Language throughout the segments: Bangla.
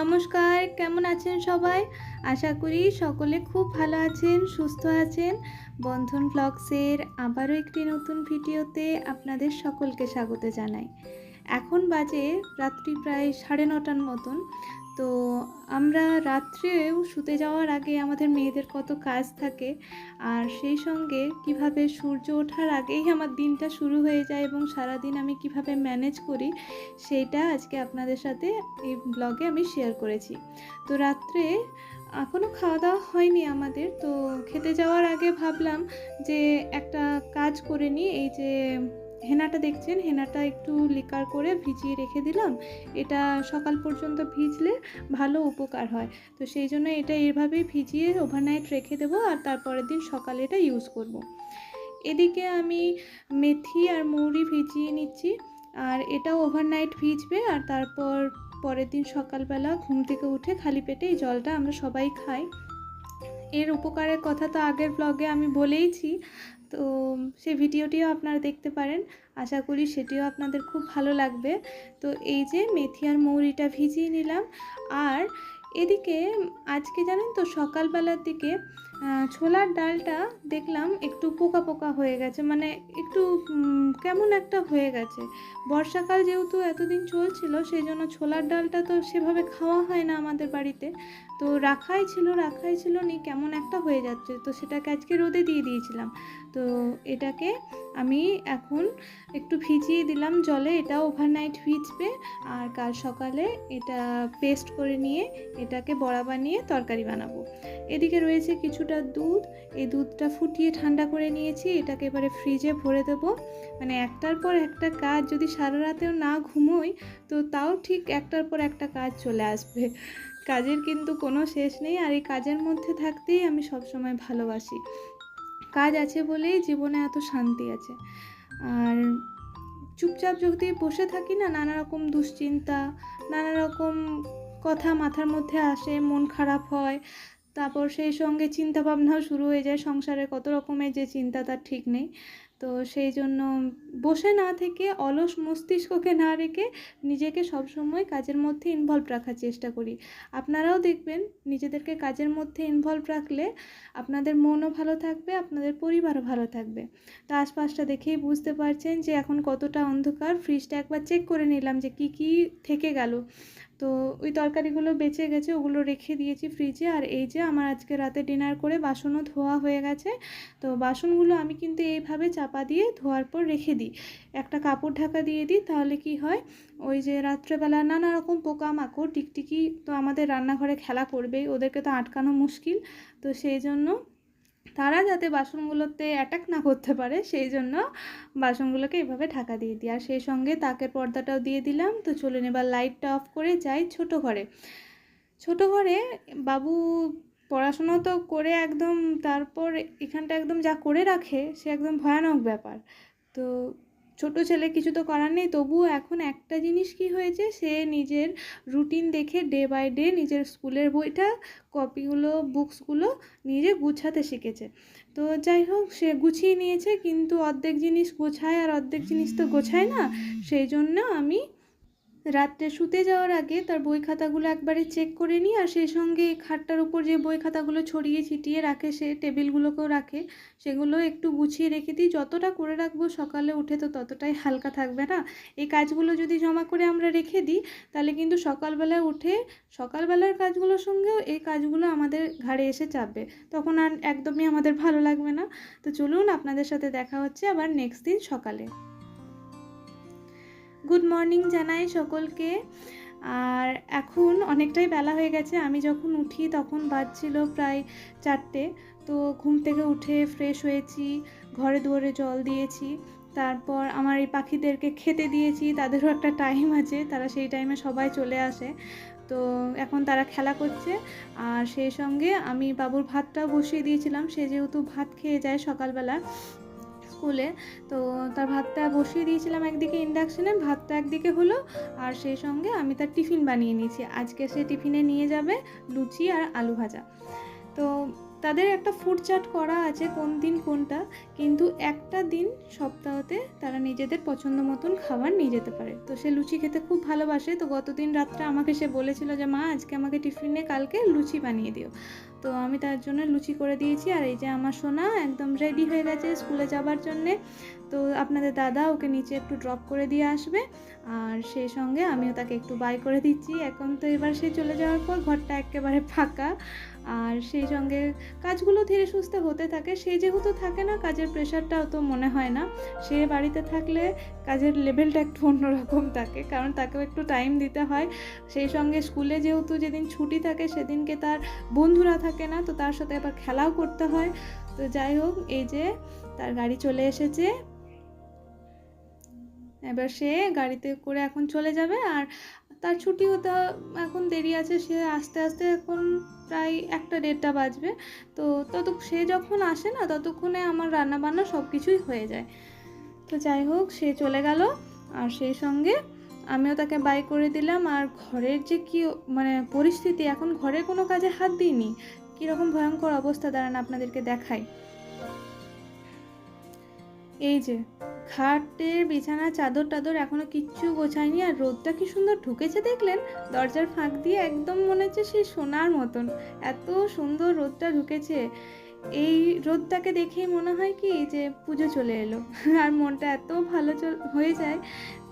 নমস্কার, কেমন আছেন সবাই? আশা করি সকলে খুব ভালো আছেন, সুস্থ আছেন। বন্ধন ব্লগসের আবারও একটি নতুন ভিডিওতে আপনাদের সকলকে স্বাগত জানাই। এখন বাজে রাত্রি প্রায় সাড়ে নটার মতন। তো আমরা রাত্রেও শুতে যাওয়ার আগে আমাদের মেয়েদের কত কাজ থাকে, আর সেই সঙ্গে কীভাবে সূর্য ওঠার আগেই আমার দিনটা শুরু হয়ে যায় এবং সারাদিন আমি কীভাবে ম্যানেজ করি, সেইটা আজকে আপনাদের সাথে এই ব্লগে আমি শেয়ার করেছি। তো রাত্রে এখনও খাওয়া দাওয়া হয়নি আমাদের, তো খেতে যাওয়ার আগে ভাবলাম যে একটা কাজ করে নিই, এই যে হেনাটা দেখছেন? হেনাটা একটু লিকার করে ভিজিয়ে রেখে দিলাম। এটা সকাল পর্যন্ত ভিজলে ভালো উপকার হয়। তো সেই জন্য এটা এভাবেই ভিজিয়ে ওভারনাইট রেখে দেবো আর তারপরের দিন সকালে এটা ইউজ করব। এদিকে আমি মেথি আর মৌরি ভিজিয়ে নিচ্ছি। আর এটাও ওভারনাইট ভিজবে আর তারপর পরের দিন সকালবেলা ঘুম থেকে উঠে খালি পেটে এই জলটা আমরা সবাই খাই। এর উপকারের কথা তো আগের ব্লগে আমি বলেইছি। তো সেই ভিডিওটিও আপনারা দেখতে পারেন। আশা করি সেটিও আপনাদের খুব ভালো লাগবে। তো এই যে মেথি আর মৌরিটা ভিজিয়ে নিলাম। আর এদিকে আজকে জানেন তো সকালবেলার দিকে ছোলার ডালটা দেখলাম একটু পোকা পোকা হয়ে গেছে মানে একটু কেমন একটা হয়ে গেছে। বর্ষাকাল যেহেতু এতদিন চলছিল, সেই জন্য ছোলার ডালটা তো সেভাবে খাওয়া হয় না আমাদের বাড়িতে। তো রাখাই ছিল রাখাই ছিল নি, কেমন একটা হয়ে যাচ্ছে। তো সেটাকে আজকে রোদে দিয়ে দিয়েছিলাম। তো এটাকে আমি এখন একটু ভিজিয়ে দিলাম জলে, এটা ওভারনাইট ভিজবে আর কাল সকালে এটা পেস্ট করে নিয়ে এটাকে বড়া বানিয়ে তরকারি বানাবো। এদিকে রয়েছে কিছুটা দুধ? এই দুধটা ফুটিয়ে ঠান্ডা করে নিয়েছি, এটাকে এবারে ফ্রিজে ভরে দেবো। মানে একটার পর একটা কাজ, যদি সারা রাতেও না ঘুমোই, তো তাও ঠিক একটার পর একটা কাজ চলে আসবে। কাজের কিন্তু কোনো শেষ নেই, আর এই কাজের মধ্যে থাকতেই আমি সবসময় ভালোবাসি। কাজ আছে বলেই জীবনে এত শান্তি আছে। আর চুপচাপ যদি বসে থাকি না, নানা রকম দুশ্চিন্তা, নানা রকম কথা মাথার মধ্যে আসে, মন খারাপ হয় তারপর সেই সঙ্গে চিন্তা ভাবনাও শুরু হয়ে যায় সংসারে কত রকমের যে চিন্তা, তার ঠিক নেই। তো সেই জন্য বসে না থেকে অলস মস্তিষ্ককে না রেখে নিজেকে সবসময় কাজের মধ্যে ইনভলভ রাখার চেষ্টা করি। আপনারাও দেখবেন নিজেদেরকে কাজের মধ্যে ইনভলভ রাখলে আপনাদের মনও ভালো থাকবে, আপনাদের পরিবারও ভালো থাকবে। তো আশপাশটা দেখেই বুঝতে পারছেন যে এখন কতটা অন্ধকার। ফ্রিজটা একবার চেক করে নিলাম যে কি কি থেকে গেল। তো ওই তরকারিগুলো বেঁচে গেছে, ওগুলো রেখে দিয়েছি ফ্রিজে আর এই যে আমার আজকে রাতে ডিনার করে বাসনও ধোয়া হয়ে গেছে, তো বাসনগুলো আমি কিন্তু এইভাবে চাপা দিয়ে ধোয়ার পর রেখে দিই। একটা কাপড় ঢাকা দিয়ে দিই, তাহলে কি হয়? ওই যে রাত্রেবেলা নানা রকম পোকামাকড়, টিকটিকি তো আমাদের রান্নাঘরে খেলা করবেই, ওদেরকে তো আটকানো মুশকিল। তো সেই জন্য তারা যাতে বাসনগুলোতে অ্যাটাক না করতে পারে, সেই জন্য বাসনগুলোকে এভাবে ঢাকা দিয়ে দিই। আর সেই সঙ্গে তাকের পর্দাটাও দিয়ে দিলাম। তো চলুন এবার লাইটটা অফ করে যাই ছোট ঘরে। ছোট ঘরে বাবু পড়াশুনো তো করে একদম, তারপর এখানটা একদম যা করে রাখে, সে একদম ভয়ানক ব্যাপার। তো ছোট ছেলে কিছু তো করার নেই, তবুও এখন একটা জিনিস কি হয়েছে, সে নিজের রুটিন দেখে ডে বাই ডে নিজের স্কুলের বইটা কপিগুলো বুকসগুলো নিজে গুছাতে শিখেছে। তো যাই হোক, সে গুছিয়ে নিয়েছে, কিন্তু অর্ধেক জিনিস গোছায় আর অর্ধেক জিনিস তো গোছায় না, সেই জন্য আমি রাত্রে শুতে যাওয়ার আগে তার বই খাতাগুলো একবারে চেক করে নিই আর সেই সঙ্গে খাটটার উপর যে বই খাতাগুলো ছড়িয়ে ছিটিয়ে রাখে, সে টেবিলগুলোকেও রাখে, সেগুলো একটু গুছিয়ে রেখে দিই। যতটা করে রাখব সকালে উঠে তো ততটাই হালকা থাকবে না। এই কাজগুলো যদি জমা করে আমরা রেখে দিই, তাহলে কিন্তু সকালবেলা উঠে, সকালবেলার কাজগুলোর সঙ্গেও এই কাজগুলো আমাদের ঘাড়ে এসে চাপবে। তখন আর একদমই আমাদের ভালো লাগবে না। তো চলুন আপনাদের সাথে দেখা হচ্ছে আবার নেক্সট দিন সকালে। গুড মর্নিং জানাই সকলকে। আর এখন অনেকটাই বেলা হয়ে গেছে, আমি যখন উঠি তখন বাজছিল প্রায় চারটে। তো ঘুম থেকে উঠে ফ্রেশ হয়েছি, ঘরে দুয়ারে জল দিয়েছি, তারপর আমার এই পাখিদেরকে খেতে দিয়েছি, তাদেরও একটা টাইম আছে, তারা সেই টাইমে সবাই চলে আসে। তো এখন তারা খেলা করছে, আর সেই সঙ্গে আমি বাবুর ভাতটাও বসিয়ে দিয়েছিলাম, সে যেহেতু ভাত খেয়ে যায় সকালবেলা স্কুলে। তো তার ভাতটা বসিয়ে দিয়েছিলাম একদিকে ইন্ডাকশানে ভাতটা একদিকে হলো, আর সেই সঙ্গে আমি তার টিফিন বানিয়ে নিয়েছি। আজকে সে টিফিনে নিয়ে যাবে লুচি আর আলু ভাজা। তো তাদের একটা ফুড চার্ট করা আছে কোন দিন কোনটা, কিন্তু একটা দিন সপ্তাহতে তারা নিজেদের পছন্দ মতন খাবার নিয়ে যেতে পারে। তো সে লুচি খেতে খুব ভালোবাসে। তো গতদিন রাত্রে আমাকে সে বলেছিল যে, মা, আজকে আমাকে টিফিনে কালকে লুচি বানিয়ে দিও। তো আমি তার জন্য লুচি করে দিয়েছি। আর এই যে আমার সোনা একদম রেডি হয়ে গেছে স্কুলে যাবার জন্যে। তো আপনাদের দাদা ওকে নিচে একটু ড্রপ করে দিয়ে আসবে। আর সেই সঙ্গে আমিও তাকে একটু বাই করে দিচ্ছি। এখন তো এবার সে চলে যাওয়ার পর ঘরটা একেবারে ফাঁকা। আর সেই সঙ্গে কাজগুলো ধীরে সুস্থে হতে থাকে। সে যেহেতু থাকে না, কাজের প্রেশারটাও তো মনে হয় না। সে বাড়িতে থাকলে কাজের লেভেলটা একটু অন্যরকম থাকে, কারণ তাকেও একটু টাইম দিতে হয়। সেই সঙ্গে স্কুলে যেহেতু যেদিন ছুটি থাকে, সেদিনকে তার বন্ধুরা থাকে না, তো তার সাথে আবার খেলাও করতে হয়। তো যাই হোক, এই যে তার গাড়ি চলে এসেছে। এবার সে গাড়িতে করে এখন চলে যাবে। আর তার ছুটি হতে এখন দেরি আছে, সে আস্তে আস্তে এখন প্রায় একটা দেড়টা বাজবে। তো তত সে যখন আসে না, ততক্ষণে আমার রান্না বান্না সব কিছুই হয়ে যায়। তো যাই হোক, সে চলে গেল আর সেই সঙ্গে আমিও তাকে বাই করে দিলাম। আর ঘরের যে কি মানে পরিস্থিতি, এখন ঘরে কোনো কাজে হাত দিইনি। কীরকম ভয়ঙ্কর অবস্থা, দাঁড়ান আপনাদেরকে দেখাই। এই যে খাটের বিছানা, চাদর টাদর এখনও কিচ্ছু গোছায়নি আর রোদটা কি সুন্দর ঢুকেছে দেখলেন? দরজার ফাঁক দিয়ে একদম মনে হচ্ছে সেই সোনার মতন। এত সুন্দর রোদটা ঢুকেছে। এই রোদটাকে দেখেই মনে হয় কি যে পুজো চলে এলো। আর মনটা এত ভালো হয়ে যায়।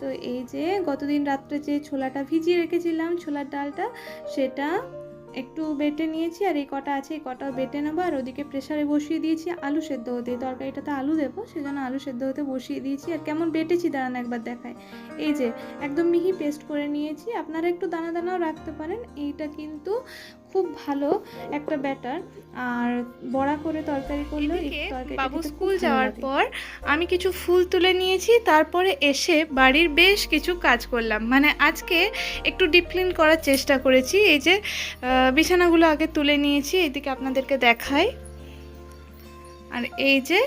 তো এই যে গতদিন রাত্রে যে ছোলাটা ভিজিয়ে রেখেছিলাম, ছোলার ডালটা, সেটা একটু বেটে নিয়েছি আর এই কটা আছে, এই কটাও বেটে নেব। আর ওদিকে প্রেশারে বসিয়ে দিয়েছি আলু সেদ্ধ হতে। তরকারিটাতে আলু দেবো, সেজন্য আলু সেদ্ধ হতে বসিয়ে দিয়েছি। আর কেমন বেটেছি দাঁড়ানো একবার দেখায় এই যে, একদম মিহি পেস্ট করে নিয়েছি। আপনারা একটু দানা দানাও রাখতে পারেন। এইটা কিন্তু খুব ভালো একটা ব্যাটার। আর বড়া করে তরকারি করলে বাবু স্কুল যাওয়ার পর আমি কিছু ফুল তুলে নিয়েছি তারপরে এসে বাড়ির বেশ কিছু কাজ করলাম। মানে আজকে একটু ডিপ ক্লিন করার চেষ্টা করেছি এই যে বিছানাগুলো আগে তুলে নিয়েছি এদিকে আপনাদেরকে দেখাই। আর এই যে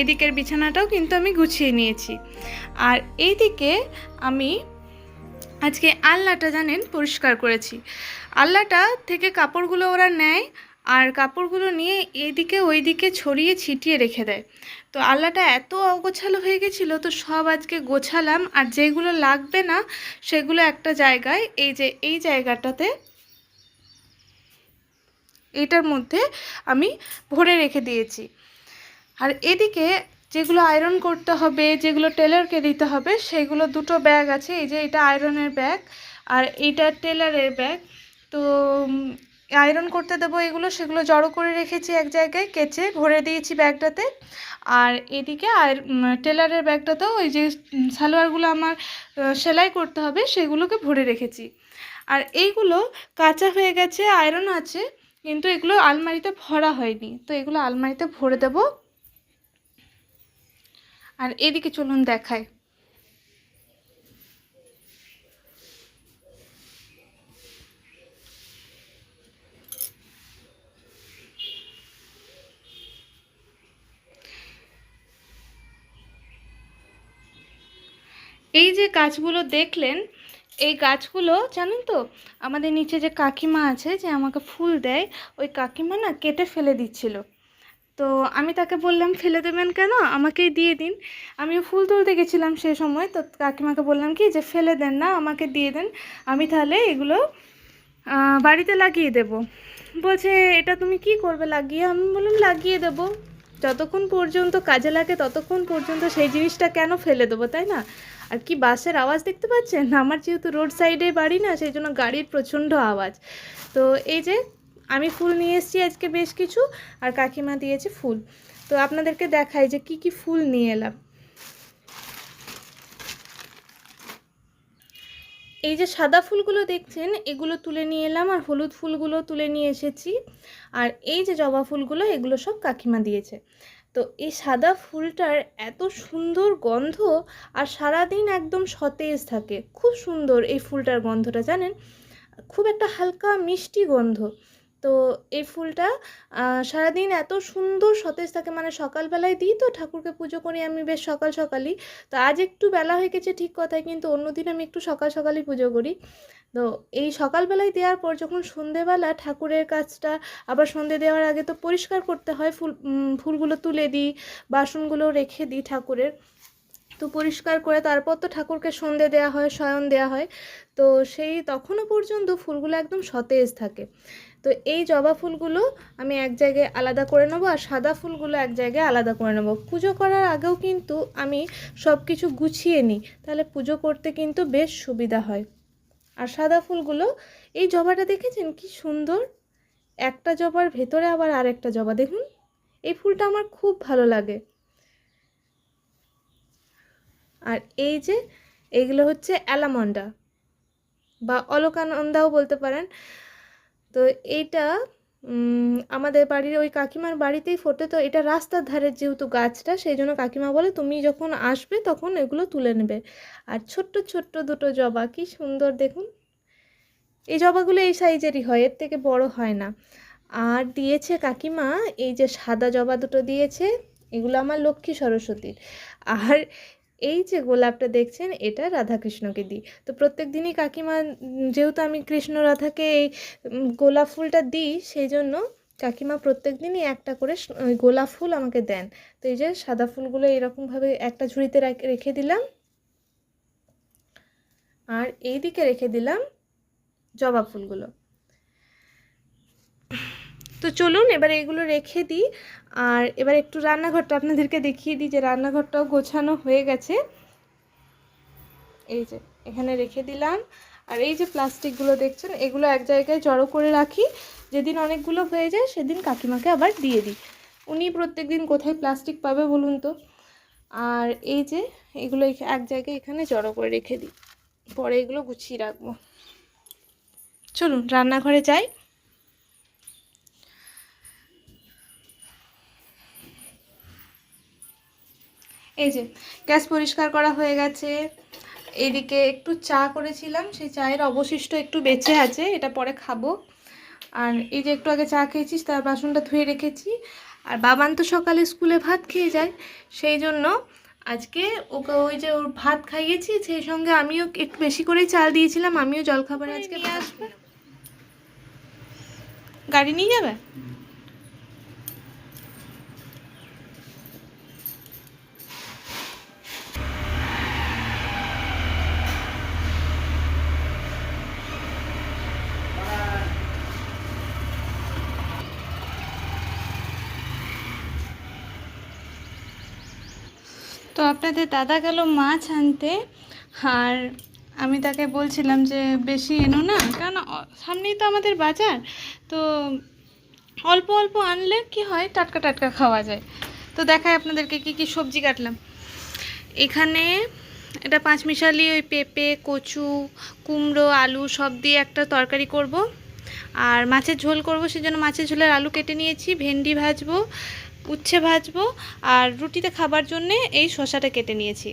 এদিকের বিছানাটাও কিন্তু আমি গুছিয়ে নিয়েছি। আর এইদিকে আমি আজকে আলনাটা জানেন পরিষ্কার করেছি। আলনাটা থেকে কাপড়গুলো ওরা নেয় আর কাপড়গুলো নিয়ে এইদিকে ওইদিকে ছড়িয়ে ছিটিয়ে রেখে দেয়। তো আল্লাটা এত অগোছালো হয়ে গেছিল, তো সব আজকে গোছালাম আর যেগুলো লাগবে না সেগুলো একটা জায়গায়, এই যে এই জায়গাটাতে এটার মধ্যে আমি ভরে রেখে দিয়েছি। আর এদিকে যেগুলো আয়রন করতে হবে, যেগুলো টেলারকে দিতে হবে, সেগুলো দুটো ব্যাগ আছে। এই যে এটা আয়রনের ব্যাগ আর এইটা টেলারের ব্যাগ তো আয়রন করতে দেবো এগুলো, সেগুলো জড়ো করে রেখেছি এক জায়গায়, কেচে ভরে দিয়েছি ব্যাগটাতে আর এদিকে আয়র টেলারের ব্যাগটাতেও ওই যে সালোয়ারগুলো আমার সেলাই করতে হবে, সেগুলোকে ভরে রেখেছি। আর এইগুলো কাঁচা হয়ে গেছে আয়রন আছে, কিন্তু এগুলো আলমারিতে ভরা হয়নি। তো এগুলো আলমারিতে ভরে দেবো। আর এদিকে চলুন দেখায় এই যে গাছগুলো দেখলেন, এই গাছগুলো জানেন তো, আমাদের নিচে যে কাকিমা আছে যে আমাকে ফুল দেয়, ওই কাকিমা না কেটে ফেলে দিচ্ছিল। তো আমি তাকে বললাম, ফেলে দেবেন কেন? আমাকেই দিয়ে দিন। আমিও ফুল তুলতে গেছিলাম সে সময়। তো কাকিমাকে বললাম কি যে, ফেলে দেন না, আমাকে দিয়ে দেন। আমি তাহলে এগুলো বাড়িতে লাগিয়ে দেব। বলছে, এটা তুমি কি করবে? লাগিয়ে? আমি বললাম, লাগিয়ে দেবো। যতক্ষণ পর্যন্ত কাজে লাগে, ততক্ষণ পর্যন্ত সেই জিনিসটা কেন ফেলে দেবো, তাই না? আর কি বাসের আওয়াজ দেখতে পাচ্ছেন? আমার যেহেতু রোড সাইডে বাড়ি না, সেই জন্য গাড়ির প্রচণ্ড আওয়াজ। তো এই যে আমি ফুল নিয়ে এসেছি আজকে বেশ কিছু, আর কাকিমা দিয়েছে ফুল। তো আপনাদেরকে দেখাই যে কি কি ফুল নিয়ে এলাম। এই যে সাদা ফুলগুলো দেখছেন, এগুলো তুলে নিয়ে এলাম, আর হলুদ ফুলগুলো তুলে নিয়ে এসেছি। আর এই যে জবা ফুলগুলো, এগুলো সব কাকিমা দিয়েছে। তো এই সাদা ফুলটার এত সুন্দর গন্ধ, আর সারাদিন একদম সতেজ থাকে। খুব সুন্দর এই ফুলটার গন্ধটা, জানেন? খুব একটা হালকা মিষ্টি গন্ধ। তো এই ফুলটা সারাদিন এত সুন্দর সতেজ থাকে মানে সকালবেলায় দিই তো ঠাকুরকে পুজো করি আমি বেশ সকাল সকালই। তো আজ একটু বেলা হয়ে গেছে ঠিক কথাই, কিন্তু অন্যদিন আমি একটু সকাল সকালই পুজো করি। তো এই সকালবেলায় দেওয়ার পর যখন সন্ধেবেলা ঠাকুরের কাজটা, আবার সন্ধে দেওয়ার আগে তো পরিষ্কার করতে হয়, ফুল ফুলগুলো তুলে দিই, বাসনগুলো রেখে দিই ঠাকুরের। তো পরিষ্কার করে তারপর তো ঠাকুরকে সন্ধে দেওয়া হয়, শয়ন দেওয়া হয়। তো সেই তখনও পর্যন্ত ফুলগুলো একদম সতেজ থাকে। তো এই জবা ফুলগুলো আমি এক জায়গায় আলাদা করে নেব আর সাদা ফুলগুলো এক জায়গায় আলাদা করে নেব। পুজো করার আগেও কিন্তু আমি সব কিছু গুছিয়ে নিই, তাহলে পুজো করতে কিন্তু বেশ সুবিধা হয়। আর সাদা ফুলগুলো, এই জবাটা দেখেছেন কি সুন্দর? একটা জবার ভেতরে আবার আরেকটা জবা, দেখুন। এই ফুলটা আমার খুব ভালো লাগে। আর এই যে, এগুলো হচ্ছে অ্যালামন্ডা বা অলকানন্দাও বলতে পারেন। তো এইটা আমাদের বাড়ির ওই কাকিমার বাড়িতেই ফোটে। তো এটা রাস্তার ধারের যেহেতু গাছটা সেই জন্য কাকিমা বলে তুমি যখন আসবে তখন এগুলো তুলে নেবে। আর ছোট্ট ছোট্ট দুটো জবা, কি সুন্দর দেখুন। এই জবাগুলো এই সাইজেরই হয়, এর থেকে বড় হয় না। আর দিয়েছে কাকিমা, এই যে সাদা জবা দুটো দিয়েছে, এগুলো আমার লক্ষ্মী সরস্বতীর। আর এই যে গোলাপটা দেখছেন, এটা রাধাকৃষ্ণকে দিই। তো প্রত্যেক দিনই কাকিমা যেহেতু আমি কৃষ্ণ রাধাকে এই গোলাপ ফুলটা দিই, সেই জন্য কাকিমা প্রত্যেক দিনই একটা করে গোলাপ ফুল আমাকে দেন। তো এই যে সাদা ফুলগুলো এরকমভাবে একটা ঝুড়িতে রেখে দিলাম। আর এই দিকে রেখে দিলাম জবা ফুলগুলো। তো চলুন এবার এগুলো রেখে দিই। আর এবার একটু রান্নাঘরটা আপনাদেরকে দেখিয়ে দিই যে রান্নাঘরটাও গোছানো হয়ে গেছে। এই যে, এখানে রেখে দিলাম। আর এই যে প্লাস্টিকগুলো দেখছেন, এগুলো এক জায়গায় জড়ো করে রাখি। যেদিন অনেকগুলো হয়ে যায়, সেদিন কাকিমাকে আবার দিয়ে দিই। উনি প্রত্যেক দিন কোথায় প্লাস্টিক পাবে বলুন তো? আর এই যে, এগুলো এক জায়গায় এখানে জড়ো করে রেখে দিই। পরে এগুলো গুছিয়ে রাখব। চলুন, রান্নাঘরে যাই। এই যে গ্যাস পরিষ্কার করা হয়ে গেছে। এদিকে একটু চা করেছিলাম সেই চায়ের অবশিষ্ট একটু বেঁচে আছে এটা পরে খাব। আর এই যে একটু আগে চা খেয়েছিস তার বাসনটা ধুয়ে রেখেছি। আর বাবান তো সকালে স্কুলে ভাত খেয়ে যায় সেই জন্য আজকে ওকে ওই যে ওর ভাত খাইয়েছি সেই সঙ্গে আমিও একটু বেশি করেই চাল দিয়েছিলাম আমিও জলখাবার আজকে নিয়ে আসবে। গাড়ি নিয়ে যাবে? তো আপনাদের দাদা গেল মাছ আনতে। আর আমি তাকে বলছিলাম যে, বেশি এনো না, কারণ সামনেই তো আমাদের বাজার। তো অল্প অল্প আনলে কি হয়, টাটকা টাটকা খাওয়া যায়। তো দেখায় আপনাদেরকে কি কি সবজি কাটলাম। এখানে এটা পাঁচমিশালি ওই পেঁপে, কচু, কুমড়ো, আলু সব দিয়ে একটা তরকারি করব। আর মাছের ঝোল করব সেজন্য মাছের ঝোলের আলু কেটে নিয়েছি, ভেন্ডি ভাজবো, উচ্ছে ভাজবো আর রুটিতে খাবার জন্যে এই শসাটা কেটে নিয়েছি।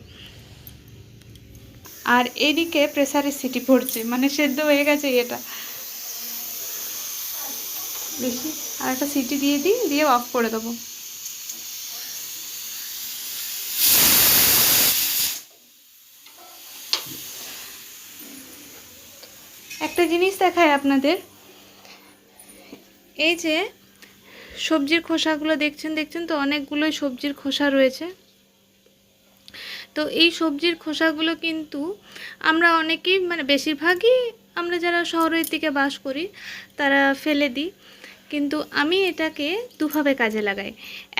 আর এদিকে প্রেসারে সিটি পড়ছে মানে সেদ্ধ হয়ে গেছে এটা দেখি আর একটা সিটি দিয়ে দিই, দিয়ে অফ করে দেবো। একটা জিনিস দেখায় আপনাদের এই যে সবজির খোসাগুলো দেখছেন দেখছেন তো অনেকগুলোই সবজির খোসা রয়েছে। তো এই সবজির খোসাগুলো কিন্তু আমরা অনেকেই মানে বেশিরভাগই আমরা যারা শহরের দিকে বাস করি, তারা ফেলে দিই। কিন্তু আমি এটাকে দুভাবে কাজে লাগাই।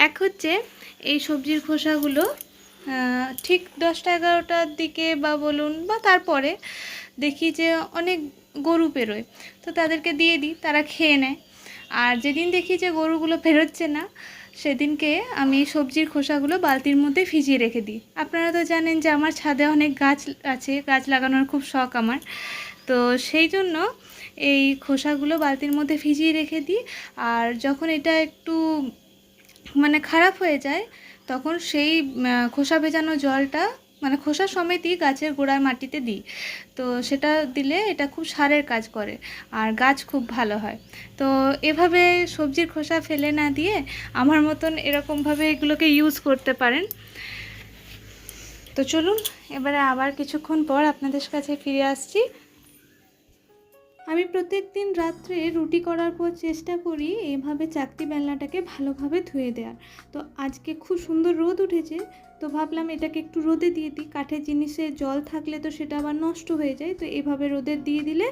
এক হচ্ছে এই সবজির খোসাগুলো ঠিক দশটা এগারোটার দিকে বা বলুন বা তারপরে দেখি যে অনেক গরু বেরোয়। তো তাদেরকে দিয়ে দিই, তারা খেয়ে নেয়। আর যেদিন দেখি যে গরুগুলো বেরোচ্ছে না, সেদিনকে আমি সবজির খোসাগুলো বালতির মধ্যে ভিজিয়ে রেখে দিই। আপনারা তো জানেন যে আমার ছাদে অনেক গাছ আছে, গাছ লাগানোর খুব শখ আমার। তো সেই জন্য এই খোসাগুলো বালতির মধ্যে ভিজিয়ে রেখে দিই। আর যখন এটা একটু মানে খারাপ হয়ে যায়, তখন সেই খোসা ভেজানো জলটা মানে খোসা সমেতই গাছের গোড়ার মাটিতে দিই। তো সেটা দিলে এটা খুব সারের কাজ করে আর গাছ খুব ভালো হয়। তো এভাবে সবজির খোসা ফেলে না দিয়ে আমার মতন এরকমভাবে এগুলোকে ইউজ করতে পারেন। তো চলুন, এবারে আবার কিছুক্ষণ পর আপনাদের কাছে ফিরে আসছি। আমি প্রত্যেক দিন রাত্রে রুটি করার পর চেষ্টা করি এভাবে চাকতি বেলনাটাকে ভালোভাবে ধুয়ে দেওয়ার। তো আজকে খুব সুন্দর রোদ উঠেছে তো ভাবলাম এটাকে একটু রোদে দিয়ে দিই। কাঠের জিনিসে জল থাকলে তো সেটা আবার নষ্ট হয়ে যায়। তো এভাবে রোদে দিয়ে দিলে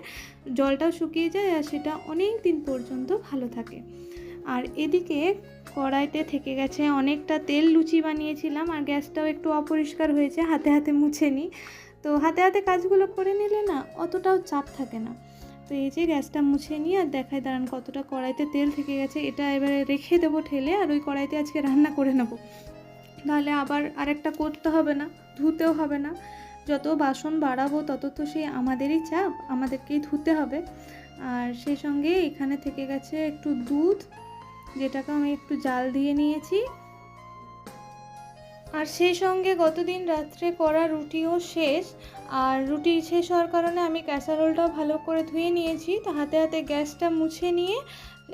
জলটাও শুকিয়ে যায় আর সেটা অনেক দিন পর্যন্ত ভালো থাকে। আর এদিকে কড়াইতে থেকে গেছে অনেকটা তেল লুচি বানিয়েছিলাম আর গ্যাসটাও একটু অপরিষ্কার হয়েছে, হাতে হাতে মুছে নিই। তো হাতে হাতে কাজগুলো করে নিলে না অতটাও চাপ থাকে না। তো এই যে গ্যাসটা মুছে নিয়ে আর দেখায় দাঁড়ান কতটা কড়াইতে তেল থেকে গেছে, এটা এবারে রেখে দেবো ঠেলে আর ওই কড়াইতে আজকে রান্না করে নেব। নাহলে আবার আরেকটা করতে হবে না, ধুতেও হবে না। যত বাসন বাড়াবো, তত তো সেই আমাদেরই চাপ, আমাদেরকেই ধুতে হবে। আর সেই সঙ্গে এখানে থেকে গেছে একটু দুধ, যেটাকে আমি একটু জাল দিয়ে নিয়েছি। আর সেই সঙ্গে গতদিন রাত্রে করা রুটিও শেষ। আর রুটি শেষ হওয়ার কারণে আমি ক্যাসারোলটাও ভালো করে ধুয়ে নিয়েছি। তো হাতে হাতে গ্যাসটা মুছে নিয়ে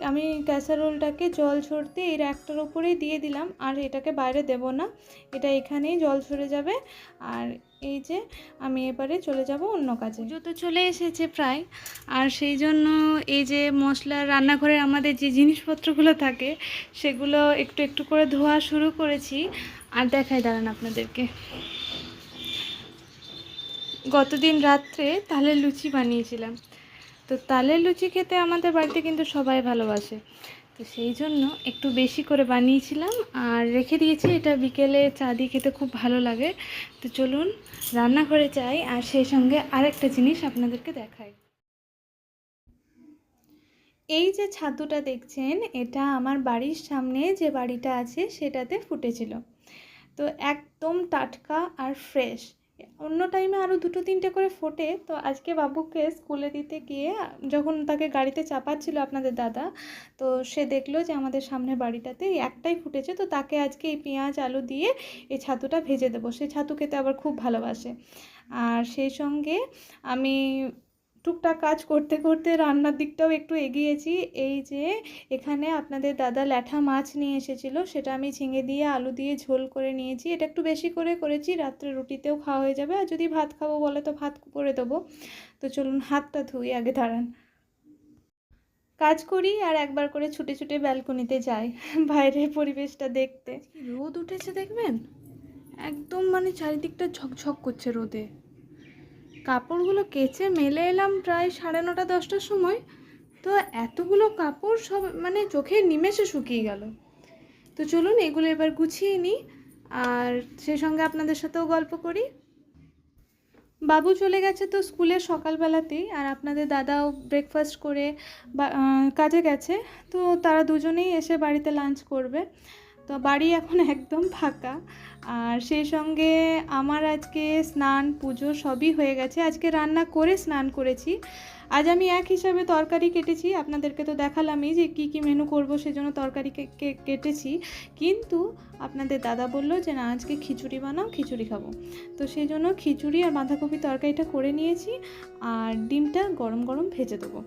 আমি ক্যাসারোলটাকে জল ঝরতে এই র্যাকটার উপরেই দিয়ে দিলাম, আর এটাকে বাইরে দেব না। এটা এখানেই জল ঝরে যাবে, আর এই যে আমি এবারে চলে যাব অন্য কাজে। পুজো তো চলে এসেছে প্রায়, আর সেই জন্য এই যে মশলা, রান্নাঘরে আমাদের যে জিনিসপত্রগুলো থাকে, সেগুলো একটু একটু করে ধোয়া শুরু করেছি। আর দেখাই, দাঁড়ান আপনাদেরকে। গতদিন রাত্রে তাহলে লুচি বানিয়েছিলাম। তো তালের লুচি খেতে আমাদের বাড়িতে কিন্তু সবাই ভালোবাসে। তো সেই জন্য একটু বেশি করে বানিয়েছিলাম আর রেখে দিয়েছি। এটা বিকেলে চা দিয়ে খেতে খুব ভালো লাগে। তো চলুন, রান্নাঘরে যাই আর সেই সঙ্গে আরেকটা জিনিস আপনাদেরকে দেখাই। এই যে ছাতুটা দেখছেন, এটা আমার বাড়ির সামনে যে বাড়িটা আছে, সেটাতে ফুটেছিল। তো একদম টাটকা আর ফ্রেশ। অন্য টাইমে আরও দুটো, তিনটে করে ফোটে। তো আজকে বাবুকে স্কুলে দিতে গিয়ে, যখন তাকে গাড়িতে চাপাচ্ছিল আপনাদের দাদা, তো সে দেখল যে আমাদের সামনে বাড়িটাতে একটাই ফুটেছে। তো তাকে আজকে এই পেঁয়াজ, আলু দিয়ে এই ছাতুটা ভেজে দেবো। সে ছাতু খেতে আবার খুব ভালোবাসে। আর সেই সঙ্গে আমি টুকটাক কাজ করতে করতে রান্নার দিকটাও একটু এগিয়েছি। এই যে, এখানে আপনাদের দাদা ল্যাঠা মাছ নিয়ে এসেছিল, সেটা আমি ঝিঙে দিয়ে, আলু দিয়ে ঝোল করে নিয়েছি। এটা একটু বেশি করে করেছি, রাত্রে রুটিতেও খাওয়া হয়ে যাবে। আর যদি ভাত খাব বলে তো ভাত করে দেবো। তো চলুন হাতটা ধুই, আগে দাঁড়ান। কাজ করি আর একবার করে ছুটে ছুটে ব্যালকনিতে যাই, বাইরের পরিবেশটা দেখতে। রোদ উঠেছে দেখবেন? একদম মানে চারিদিকটা ঝকঝক করছে রোদে। কাপড়গুলো কেচে মেলে এলাম প্রায় সাড়ে নটা, দশটার সময়। তো এতগুলো কাপড় সব মানে চোখের নিমেষে শুকিয়ে গেল। তো চলুন এগুলো এবার গুছিয়ে নিই আর সেই সঙ্গে আপনাদের সাথেও গল্প করি। বাবু চলে গেছে তো স্কুলে সকালবেলাতেই আর আপনাদের দাদাও ব্রেকফাস্ট করে কাজে গেছে। তো তারা দুজনেই এসে বাড়িতে লাঞ্চ করবে। তো বাড়ি এখন একদম ফাঁকা। আর সেই সঙ্গে আমার আজকে স্নান, পুজো সবই হয়ে গেছে। আজকে রান্না করে স্নান করেছি। আজ আমি এক হিসাবে তরকারি কেটেছি, আপনাদেরকে তো দেখালামই যে কি কি মেনু করব সেজন্য তরকারি কেটেছি। কিন্তু আপনাদের দাদা বলল যে, না, আজকে খিচুড়ি বানাও, খিচুড়ি খাব। তো সেই জন্য খিচুড়ি আর বাঁধাকপি তরকারিটা করে নিয়েছি আর ডিমটা গরম গরম ভেজে দেবো।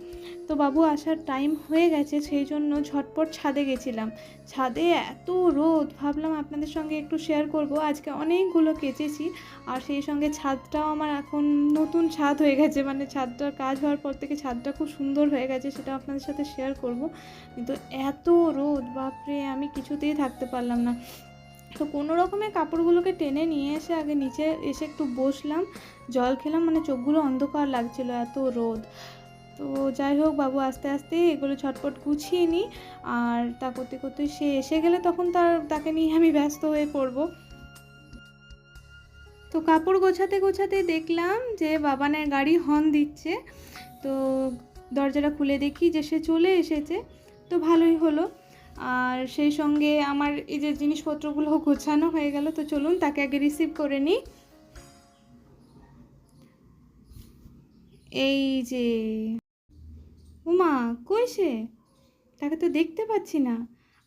তো বাবু, আসার টাইম হয়ে গেছে সেই জন্য ঝটপট ছাদে গেছিলাম। ছাদে এত রোদ, ভাবলাম আপনাদের সঙ্গে একটু শেয়ার করব। আজকে অনেকগুলো কেচেছি আর সেই সঙ্গে ছাদটাও আমার এখন নতুন ছাদ হয়ে গেছে মানে ছাদটার কাজ হওয়ার পর থেকে ছাদটা খুব সুন্দর হয়ে গেছে, সেটা আপনাদের সাথে শেয়ার করব। কিন্তু এত রোদ, বাপরে, আমি কিছুতেই থাকতে পারলাম না। তো কোনো রকমে কাপড়গুলোকে টেনে নিয়ে এসে আগে নিচে এসে একটু বসলাম, জল খেলাম মানে চোখগুলো অন্ধকার লাগছিল, এত রোদ। তো যাই হোক বাবু, আস্তে আস্তে এগুলো ঝটপট গুছিয়ে নিই, আর তা করতে করতে সে এসে গেলে তখন তার, তাকে নিয়ে আমি ব্যস্ত হয়ে পড়ব। তো কাপড় গোছাতে গোছাতে দেখলাম যে বাবানের গাড়ি হর্ন দিচ্ছে। তো দরজাটা খুলে দেখি যে সে চলে এসেছে, তো ভালোই হলো। আর সেই সঙ্গে আমার এই যে জিনিসপত্রগুলো গোছানো হয়ে গেল, তো চলুন তাকে আগে রিসিভ করে নিই। এই যে, উমা, কই সে? তাকে তো দেখতে পাচ্ছি না।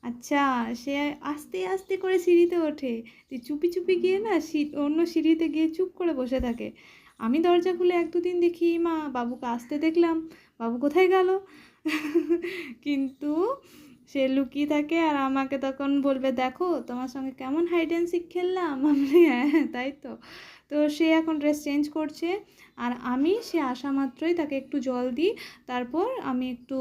আচ্ছা সে আস্তে আস্তে করে সিঁড়িতে ওঠে। তুই চুপি চুপি গিয়ে না অন্য সিঁড়িতে গিয়ে চুপ করে বসে থাকে। আমি দরজা খুলে এক দুদিন দেখি, মা, বাবুকে আসতে দেখলাম। বাবু কোথায় গেল? কিন্তু সে লুকিয়ে থাকে আর আমাকে তখন বলবে, দেখো, তোমার সঙ্গে কেমন হাইড অ্যান্ড সিক খেললাম? আমি হ্যাঁ তাই তো। তো সে এখন ড্রেস চেঞ্জ করছে আর আমি সে আসা মাত্রই তাকে একটু জল দিই। তারপর আমি একটু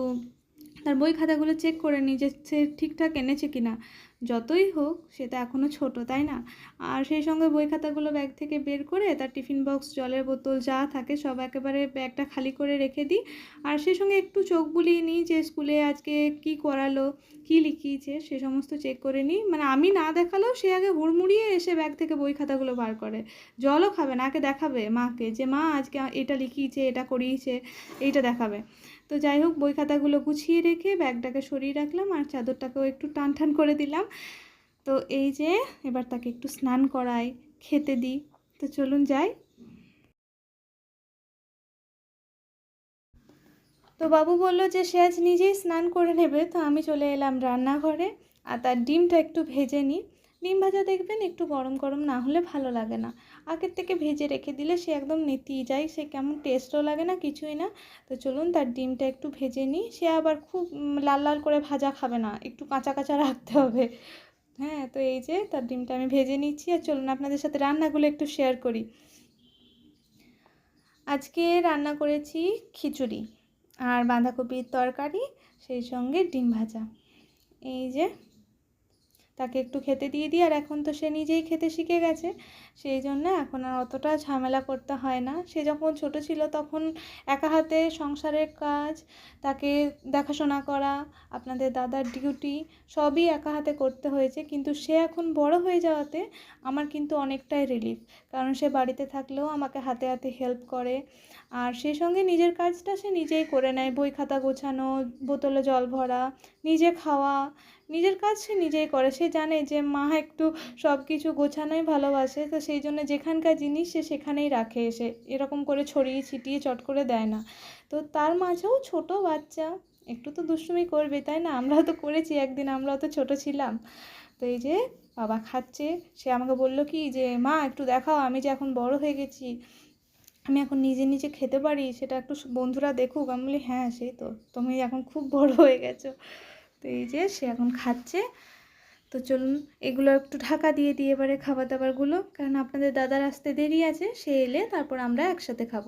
তার বই খাতাগুলো চেক করে নিই যে সে ঠিকঠাক এনেছে কি না যতই হোক, সে তো এখনও ছোটো, তাই না? আর সেই সঙ্গে বই খাতাগুলো ব্যাগ থেকে বের করে তার টিফিন বক্স, জলের বোতল যা থাকে সব একেবারে ব্যাগটা খালি করে রেখে দিই। আর সেই সঙ্গে একটু চোখ বুলিয়ে নিই যে স্কুলে আজকে কি করালো, কি লিখিয়েছে, সে সমস্ত চেক করে নিই। মানে আমি না দেখালেও সে আগে হুড়মুড়িয়ে এসে ব্যাগ থেকে বই খাতাগুলো বার করে। জলও খাবে না, আগে দেখাবে মাকে যে, মা, আজকে এটা লিখিয়েছে, এটা করিয়েছে, এইটা দেখাবে। তো যাই হোক, বই খাতাগুলো গুছিয়ে রেখে ব্যাগটাকে সরিয়ে রাখলাম আর চাদরটাকেও একটু টান টান করে দিলাম। তো এই যে, এবার তাকে একটু স্নান করাই, খেতে দিই। তো চলুন যাই। তো বাবু বলল যে, সে আজ নিজেই স্নান করে নেবে। তো আমি চলে এলাম রান্নাঘরে আর তার ডিমটা একটু ভেজে নিই। ডিম ভাজা দেখবেন একটু গরম গরম না হলে ভালো লাগে না। আগের থেকে ভেজে রেখে দিলে সে একদম নেতিয়ে যায়, সে কেমন টেস্টও লাগে না, কিছুই না। তো চলুন তার ডিমটা একটু ভেজে নিই। সে আবার খুব লাল লাল করে ভাজা খাবে না, একটু কাঁচা কাঁচা রাখতে হবে। হ্যাঁ তো এই যে তার ডিমটা আমি ভেজে নিচ্ছি। আর চলুন আপনাদের সাথে রান্নাগুলো একটু শেয়ার করি। আজকে রান্না করেছি খিচুড়ি আর বাঁধাকপির তরকারি, সেই সঙ্গে ডিম ভাজা। এই যে তাকে একটু খেতে দিয়ে দিই, আর এখন তো সে নিজেই খেতে শিখে গেছে। সেই জন্য এখন আর অতটা ঝামেলা করতে হয় না। সে যখন ছোট ছিল তখন একা হাতে সংসারের কাজ, তাকে দেখাশোনা করা, আপনাদের দাদার ডিউটি সবই একা হাতে করতে হয়েছে। কিন্তু সে এখন বড় হয়ে যাওয়াতে আমার কিন্তু অনেকটাই রিলিফ কারণ সে বাড়িতে থাকলেও আমাকে হাতে হাতে হেল্প করে। আর সেই সঙ্গে নিজের কাজটা সে নিজেই করে নেয়। বই খাতা গোছানো, বোতলে জল ভরা, নিজে খাওয়া, নিজের কাজ সে নিজেই করে। সে জানে যে মা একটু সব কিছু গোছানোই ভালোবাসে, তো সেই জন্য যেখানকার জিনিস সে সেখানেই রাখে এসে। এরকম করে ছড়িয়ে ছিটিয়ে চট করে দেয় না। তো তার মাঝেও ছোট বাচ্চা, একটু তো দুষ্টুমি করবে, তাই না? আমরা তো করেছি একদিন আমরা তো ছোট ছিলাম। তো এই যে বাবা খাচ্ছে, সে আমাকে বলল কি যে, মা, একটু দেখাও, আমি যে এখন বড় হয়ে গেছি। আমি এখন নিজে নিজে খেতে পারি, সেটা একটু বন্ধুরা দেখুক। আমি বলি হ্যাঁ সেই তো। তুমি এখন খুব বড় হয়ে গেছো। তো এই যে সে এখন খাচ্ছে। তো চলুন, এগুলো একটু ঢাকা দিয়ে দিয়ে এবারে খাবার দাবারগুলো কারণ আপনাদের দাদার আসতে দেরি আছে, সে এলে তারপর আমরা একসাথে খাব।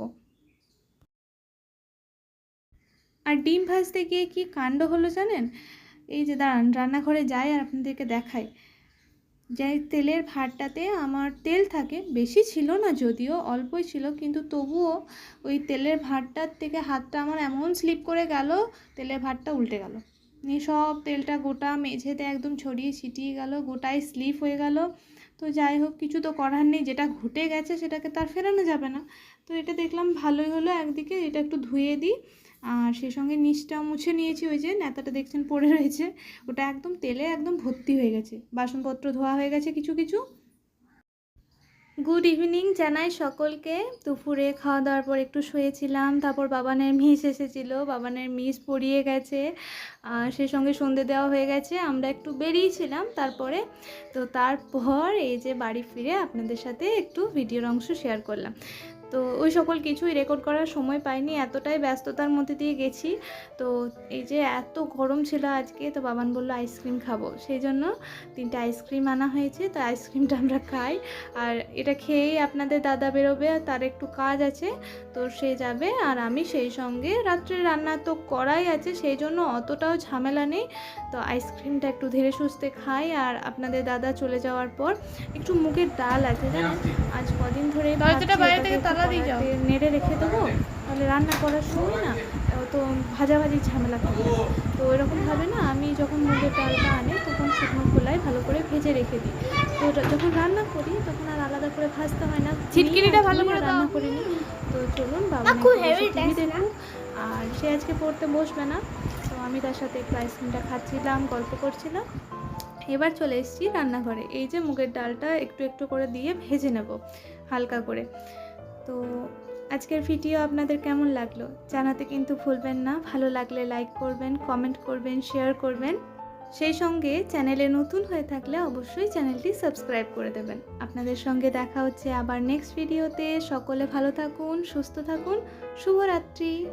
আর ডিম ভাজতে গিয়ে কি কাণ্ড হলো জানেন? এই যে দাঁড়ান, রান্নাঘরে যাই আর আপনাদেরকে দেখাই। যে তেলের ভাতটাতে আমার তেল থাকে, বেশি ছিল না যদিও, অল্পই ছিল, কিন্তু তবুও ওই তেলের ভাতটার থেকে হাতটা আমার এমন স্লিপ করে গেল, তেলের ভাতটা উল্টে গেল। নিয়ে সব তেলটা গোটা মেঝেতে একদম ছড়িয়ে ছিটিয়ে গেল, গোটায় স্লিপ হয়ে গেল। তো যাই হোক, কিছু তো করার নেই, যেটা ঘটে গেছে সেটাকে তার ফেরানো যাবে না। তো এটা দেখলাম ভালোই হলো একদিকে, এটা একটু ধুয়ে দিই। আর সেই সঙ্গে নিচটা মুছে নিয়েছি, ওই যে নেতাটা দেখছেন পড়ে রয়েছে, ওটা একদম তেলে একদম ভর্তি হয়ে গেছে। বাসনপত্র ধোয়া হয়ে গেছে কিছু কিছু। গুড ইভিনিং জানাই সকলকে। দুপুরে খাওয়া দাওয়ার পর একটু শুয়েছিলাম, তারপর বাবানের মিস এসেছিল, বাবানের মিস পড়িয়ে গেছে, আর সেই সঙ্গে সন্ধে দেওয়া হয়ে গেছে, আমরা একটু বেরিয়েছিলাম তারপরে। তো তারপর এই যে বাড়ি ফিরে আপনাদের সাথে একটু ভিডিওর অংশ শেয়ার করলাম। তো ওই সকল কিছুই রেকর্ড করার সময় পাইনি এতটাই ব্যস্ততার মধ্যে দিয়ে গেছি। তো এই যে এত গরম ছিল আজকে তো বাবান বলল আইসক্রিম খাব। সেই জন্য তিনটে আইসক্রিম আনা হয়েছে তো আইসক্রিমটা আমরা খাই। আর এটা খেয়েই আপনাদের দাদা বেরোবে আর তার একটু কাজ আছে তো সে যাবে। আর আমি সেই সঙ্গে রাত্রে রান্না তো করাই আছে সেই জন্য অতটাও ঝামেলা নেই। তো আইসক্রিমটা একটু ধীরে সুস্থে খাই আর আপনাদের দাদা চলে যাওয়ার পর একটু মুগের ডাল আছে জানেন? আজ কদিন ধরে বাইরে থেকে যাও। নেড়ে রেখে দেবো তাহলে রান্না করার সময় না তো ভাজাভাজি ঝামেলা থাকবে। তো ওইরকমভাবে না আমি যখন মুগের ডালটা আনি তখন শুকনো খোলায় ভালো করে ভেজে রেখে দিই তো যখন রান্না করি তখন আর আলাদা করে ভাজতে হয় না ছিটকিনিটা ভালো করে দাও। রান্না করিনি তো চলুন বাবা কাকু, heavy টিভি taste না? দেখুক আর সে আজকে পড়তে বসবে না তো আমি তার সাথে একটু আইসক্রিমটা খাচ্ছিলাম গল্প করছিলাম এবার চলে এসেছি রান্নাঘরে এই যে মুগের ডালটা একটু একটু করে দিয়ে ভেজে নেব হালকা করে তো আজকের ভিডিও আপনাদের কেমন লাগল? জানাতে কিন্তু ভুলবেন না। ভালো লাগলে লাইক করবেন কমেন্ট করবেন শেয়ার করবেন। সেই সঙ্গে চ্যানেলে নতুন হয়ে থাকলে অবশ্যই চ্যানেলটি সাবস্ক্রাইব করে দেবেন। আপনাদের সঙ্গে দেখা হচ্ছে আবার নেক্সট ভিডিওতে সকলে ভালো থাকুন, সুস্থ থাকুন। শুভরাত্রি।